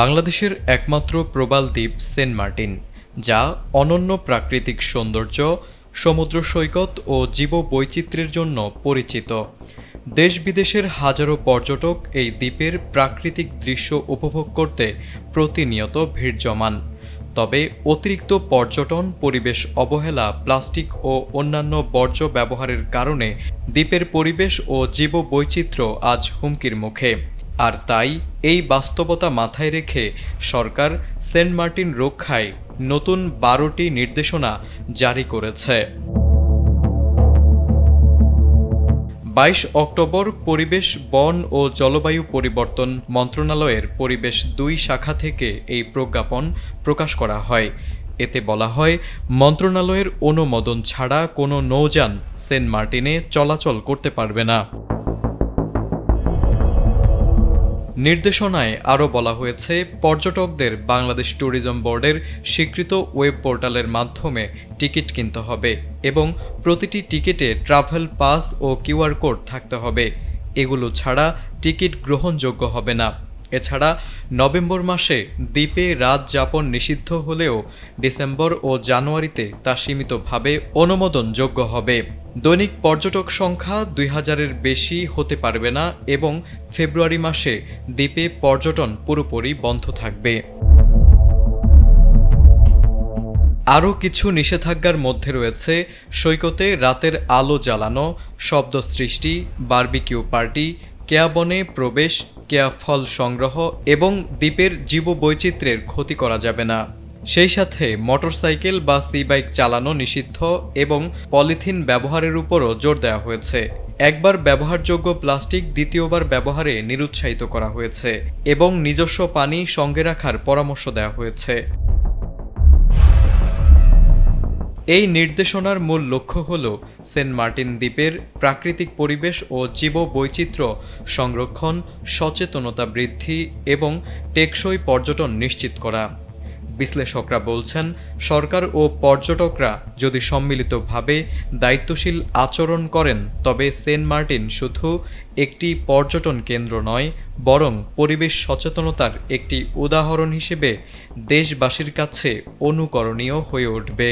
বাংলাদেশের একমাত্র প্রবাল দ্বীপ সেন্ট মার্টিন, যা অনন্য প্রাকৃতিক সৌন্দর্য, সমুদ্র সৈকত ও জীববৈচিত্র্যের জন্য পরিচিত। দেশ বিদেশের হাজারো পর্যটক এই দ্বীপের প্রাকৃতিক দৃশ্য উপভোগ করতে প্রতিনিয়ত ভিড় জমান। তবে অতিরিক্ত পর্যটন, পরিবেশ অবহেলা, প্লাস্টিক ও অন্যান্য বর্জ্য ব্যবহারের কারণে দ্বীপের পরিবেশ ও জীববৈচিত্র্য আজ হুমকির মুখে। আর তাই এই বাস্তবতা মাথায় রেখে সরকার সেন্ট মার্টিন রক্ষায় নতুন বারোটি নির্দেশনা জারি করেছে। বাইশ অক্টোবর পরিবেশ, বন ও জলবায়ু পরিবর্তন মন্ত্রণালয়ের পরিবেশ দুই শাখা থেকে এই প্রজ্ঞাপন প্রকাশ করা হয়। এতে বলা হয়, মন্ত্রণালয়ের অনুমোদন ছাড়া কোনো নৌযান সেন্ট মার্টিনে চলাচল করতে পারবে না। নির্দেশনায় আরও বলা হয়েছে, পর্যটকদের বাংলাদেশ ট্যুরিজম বোর্ডের স্বীকৃত ওয়েব পোর্টালের মাধ্যমে টিকিট কিনতে হবে এবং প্রতিটি টিকিটে ট্রাভেল পাস ও কিউআর কোড থাকতে হবে। এগুলো ছাড়া টিকিট গ্রহণযোগ্য হবে না। এছাড়া নভেম্বর মাসে দ্বীপে রাত যাপন নিষিদ্ধ হলেও ডিসেম্বর ও জানুয়ারিতে তা সীমিতভাবে অনুমোদনযোগ্য হবে। দৈনিক পর্যটক সংখ্যা দুই হাজারের বেশি হতে পারবে না এবং ফেব্রুয়ারি মাসে দ্বীপে পর্যটন পুরোপুরি বন্ধ থাকবে। আরও কিছু নিষেধাজ্ঞার মধ্যে রয়েছে, সৈকতে রাতের আলো জ্বালানো, শব্দ সৃষ্টি, বার্বিকিউ পার্টি কেয়াবনে প্রবেশ, কেয়া ফল সংগ্রহ এবং দ্বীপের জীববৈচিত্র্যের ক্ষতি করা যাবে না। সেই সাথে মোটরসাইকেল বা সি বাইক চালানো নিষিদ্ধ এবং পলিথিন ব্যবহারের উপরও জোর দেওয়া হয়েছে। একবার ব্যবহারযোগ্য প্লাস্টিক দ্বিতীয়বার ব্যবহারে নিরুৎসাহিত করা হয়েছে এবং নিজস্ব পানি সঙ্গে রাখার পরামর্শ দেওয়া হয়েছে। এই নির্দেশনার মূল লক্ষ্য হল সেন্ট মার্টিন দ্বীপের প্রাকৃতিক পরিবেশ ও জীববৈচিত্র্য সংরক্ষণ, সচেতনতা বৃদ্ধি এবং টেকসই পর্যটন নিশ্চিত করা। বিশ্লেষকরা বলছেন, সরকার ও পর্যটকরা যদি সম্মিলিতভাবে দায়িত্বশীল আচরণ করেন, তবে সেন্ট মার্টিন শুধু একটি পর্যটন কেন্দ্র নয়, বরং পরিবেশ সচেতনতার একটি উদাহরণ হিসেবে দেশবাসীর কাছে অনুকরণীয় হয়ে উঠবে।